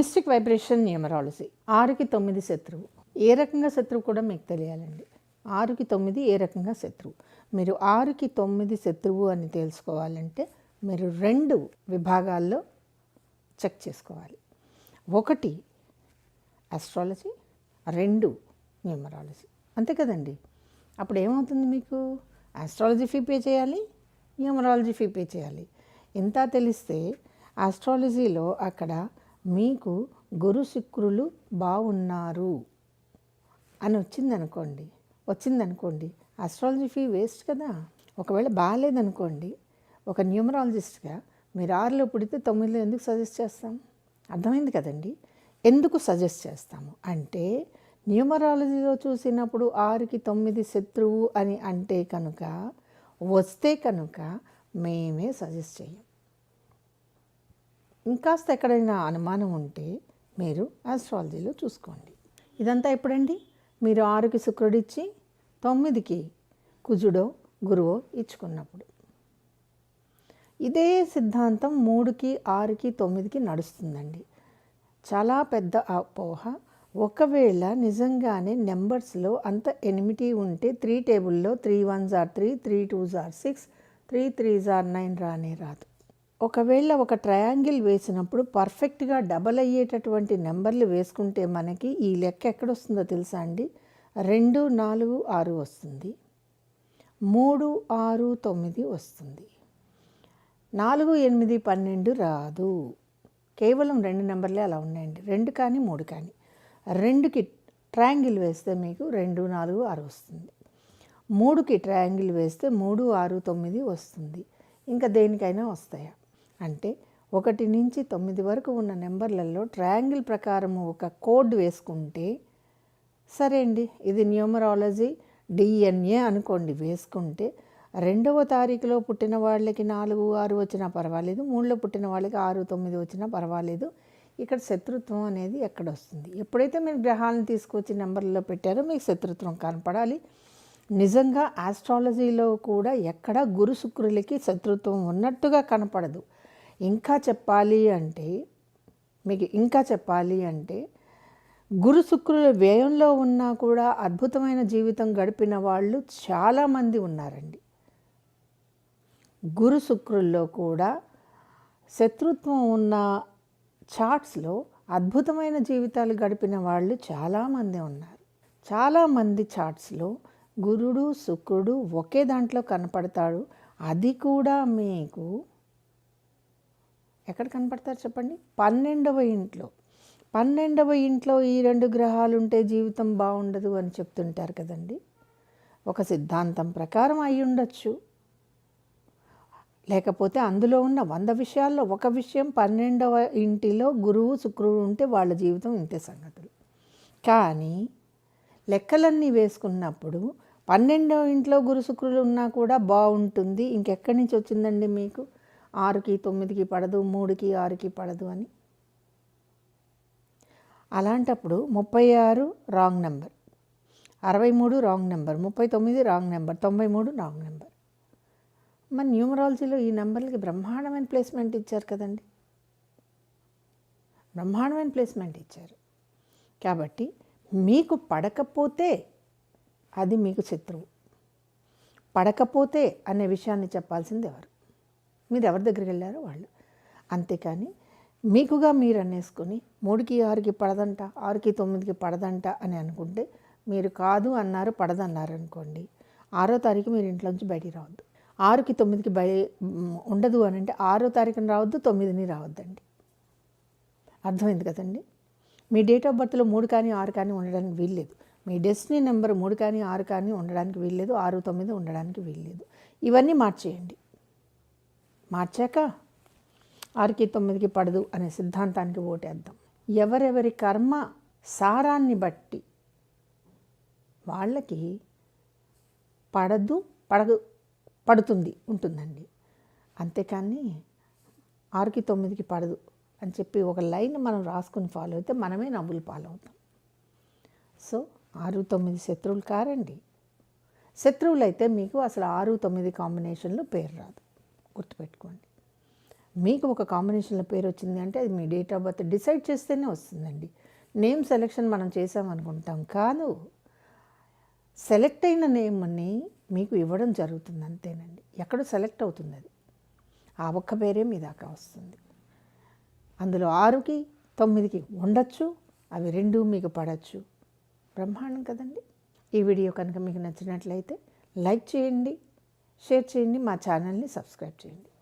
Mystic vibration numerology. ఆరుకి తొమ్మిది శత్రువు. ఏ రకంగా శత్రువు కూడా మీకు తెలియాలండి? ఆరుకి తొమ్మిది ఏ రకంగా శత్రువు? మీరు ఆరుకి తొమ్మిది శత్రువు అని తెలుసుకోవాలంటే మీరు రెండు విభాగాల్లో చెక్ చేసుకోవాలి. ఒకటి ఆస్ట్రాలజీ రెండు న్యూమరాలజీ. అంతే కదండి? అప్పుడు ఏమవుతుంది మీకు? ఆస్ట్రాలజీ ఫీ పే చేయాలి న్యూమరాలజీ ఫీ పే చేయాలి. ఇంత తెలిస్తే ఆస్ట్రాలజీలో అక్కడ మీకు గురు శుక్రులు బాగున్నారు అని వచ్చిందనుకోండి వచ్చిందనుకోండి అస్ట్రాలజీ ఫీ వేస్ట్ కదా. ఒకవేళ బాగాలేదనుకోండి ఒక న్యూమరాలజిస్ట్గా మీరు ఆరులో పుడితే తొమ్మిదిలో ఎందుకు సజెస్ట్ చేస్తాం? అర్థమైంది కదండి. ఎందుకు సజెస్ట్ చేస్తాము? అంటే న్యూమరాలజీలో చూసినప్పుడు ఆరుకి తొమ్మిది శత్రువు అని అంటే కనుక వస్తే కనుక మేమే సజెస్ట్ చేయం. ఇంకాస్త ఎక్కడైనా అనుమానం ఉంటే మీరు ఆస్ట్రాలజీలో చూసుకోండి. ఇదంతా ఎప్పుడండి? మీరు ఆరుకి శుక్రుడిచ్చి తొమ్మిదికి కుజుడో గురువో ఇచ్చుకున్నప్పుడు. ఇదే సిద్ధాంతం మూడుకి ఆరుకి తొమ్మిదికి నడుస్తుందండి. చాలా పెద్ద అపోహ. ఒకవేళ నిజంగానే నెంబర్స్లో అంత ఎనిమిటీ ఉంటే త్రీ టేబుల్లో త్రీ వన్ జార్ త్రీ త్రీ టూ జార్ సిక్స్ త్రీ త్రీ జార్ నైన్ రానే రాదు. ఒకవేళ ఒక ట్రయాంగిల్ వేసినప్పుడు పర్ఫెక్ట్గా డబల్ అయ్యేటటువంటి నెంబర్లు వేసుకుంటే మనకి ఈ లెక్క ఎక్కడొస్తుందో తెలుసా అండి? రెండు నాలుగు ఆరు వస్తుంది. మూడు ఆరు తొమ్మిది వస్తుంది. నాలుగు ఎనిమిది పన్నెండు రాదు. కేవలం రెండు నెంబర్లే అలా ఉన్నాయండి. రెండు కానీ మూడు కానీ. రెండుకి ట్రయాంగిల్ వేస్తే మీకు రెండు నాలుగు ఆరు వస్తుంది. మూడుకి ట్రయాంగిల్ వేస్తే మూడు ఆరు తొమ్మిది వస్తుంది. ఇంకా దేనికైనా వస్తాయా? అంటే ఒకటి నుంచి తొమ్మిది వరకు ఉన్న నెంబర్లలో ట్రయాంగిల్ ప్రకారం ఒక కోడ్ వేసుకుంటే సరే అండి ఇది న్యూమరాలజీ డిఎన్ఏ అనుకోండి వేసుకుంటే రెండవ తారీఖులో పుట్టిన వాళ్ళకి నాలుగు ఆరు వచ్చినా పర్వాలేదు మూడులో పుట్టిన వాళ్ళకి ఆరు తొమ్మిది వచ్చినా పర్వాలేదు. ఇక్కడ శత్రుత్వం అనేది ఎక్కడ వస్తుంది? ఎప్పుడైతే మీరు గ్రహాలను తీసుకొచ్చి నెంబర్లలో పెట్టారో మీకు శత్రుత్వం కనపడాలి. నిజంగా ఆస్ట్రాలజీలో కూడా ఎక్కడ గురు శుక్రులకి శత్రుత్వం ఉన్నట్టుగా కనపడదు. ఇంకా చెప్పాలి అంటే మీకు ఇంకా చెప్పాలి అంటే గురు శుక్రుల వ్యయంలో ఉన్నా కూడా అద్భుతమైన జీవితం గడిపిన వాళ్ళు చాలామంది ఉన్నారండి. గురు శుక్రుల్లో కూడా శత్రుత్వం ఉన్న చార్ట్స్లో అద్భుతమైన జీవితాలు గడిపిన వాళ్ళు చాలామంది ఉన్నారు. చాలామంది చార్ట్స్లో గురుడు శుక్రుడు ఒకే దాంట్లో కనపడతాడు అది కూడా మీకు ఎక్కడ కనపడతారు చెప్పండి? పన్నెండవ ఇంట్లో. పన్నెండవ ఇంట్లో ఈ రెండు గ్రహాలు ఉంటే జీవితం బాగుండదు అని చెప్తుంటారు కదండి. ఒక సిద్ధాంతం ప్రకారం అయి ఉండొచ్చు లేకపోతే అందులో ఉన్న వంద విషయాల్లో ఒక విషయం పన్నెండవ ఇంటిలో గురువు శుక్రుడు ఉంటే వాళ్ళ జీవితం ఇంతే సంగతులు. కానీ లెక్కలన్నీ వేసుకున్నప్పుడు పన్నెండవ ఇంట్లో గురు శుక్రులు ఉన్నా కూడా బాగుంటుంది. ఇంకెక్కడి నుంచి వచ్చిందండి మీకు? ఆరుకి తొమ్మిదికి పడదు మూడుకి ఆరుకి పడదు అని. అలాంటప్పుడు ముప్పై ఆరు రాంగ్ నెంబర్ అరవై మూడు రాంగ్ నెంబర్ ముప్పై తొమ్మిది రాంగ్ నెంబర్ తొంభై మూడు రాంగ్ నెంబర్. మన న్యూమరాలజీలో ఈ నెంబర్లకి బ్రహ్మాండమైన ప్లేస్మెంట్ ఇచ్చారు కదండి. బ్రహ్మాండమైన ప్లేస్మెంట్ ఇచ్చారు. కాబట్టి మీకు పడకపోతే అది మీకు శత్రువు. పడకపోతే అనే విషయాన్ని చెప్పాల్సింది ఎవరు? మీరు ఎవరి దగ్గరికి వెళ్ళారో వాళ్ళు. అంతేకాని మీకుగా మీరు అనేసుకొని మూడుకి ఆరుకి పడదంట ఆరుకి తొమ్మిదికి పడదంట అని అనుకుంటే మీరు కాదు అన్నారు పడదన్నారు అనుకోండి. ఆరో తారీఖు మీరు ఇంట్లోంచి బయటికి రావద్దు. ఆరుకి తొమ్మిదికి బయ ఉండదు అని అంటే ఆరో తారీఖున రావద్దు తొమ్మిదిని రావద్దండి. అర్థమైంది కదండి? మీ డేట్ ఆఫ్ బర్త్లో మూడు కానీ ఆరు కానీ ఉండడానికి వీల్లేదు. మీ డెస్టినీ నెంబర్ మూడు కానీ ఆరు కానీ ఉండడానికి వీల్లేదు ఆరు తొమ్మిది ఉండడానికి వీల్లేదు. ఇవన్నీ మార్చేయండి. మార్చాక ఆరుకి తొమ్మిదికి పడదు అనే సిద్ధాంతానికి ఓటేద్దాం. ఎవరెవరి కర్మ సారాన్ని బట్టి వాళ్ళకి పడదు పడదు పడుతుంది ఉంటుందండి. అంతేకాని ఆరుకి తొమ్మిదికి పడదు అని చెప్పి ఒక లైన్ మనం రాసుకుని ఫాలో అయితే మనమే నవ్వులు పాలవుతాం. సో ఆరు తొమ్మిది శత్రువులు కారండి. శత్రువులు అయితే మీకు అసలు ఆరు తొమ్మిది కాంబినేషన్లో పేరు రాదు. గుర్తుపెట్టుకోండి. మీకు ఒక కాంబినేషన్లో పేరు వచ్చింది అంటే అది మీ డేట్ ఆఫ్ బర్త్ డిసైడ్ చేస్తేనే వస్తుందండి. నేమ్ సెలెక్షన్ మనం చేసామనుకుంటాం కాదు. సెలెక్ట్ అయిన నేమ్ని మీకు ఇవ్వడం జరుగుతుంది అంతేనండి. ఎక్కడో సెలెక్ట్ అవుతుంది అది? ఆ ఒక్క పేరే మీ దాకా వస్తుంది. అందులో ఆరుకి తొమ్మిదికి ఉండొచ్చు అవి రెండు మీకు పడచ్చు. బ్రహ్మాండం కదండి. ఈ వీడియో కనుక మీకు నచ్చినట్లయితే లైక్ చేయండి. షేర్ చేయండి మా ఛానల్ని సబ్స్క్రైబ్ చేయండి.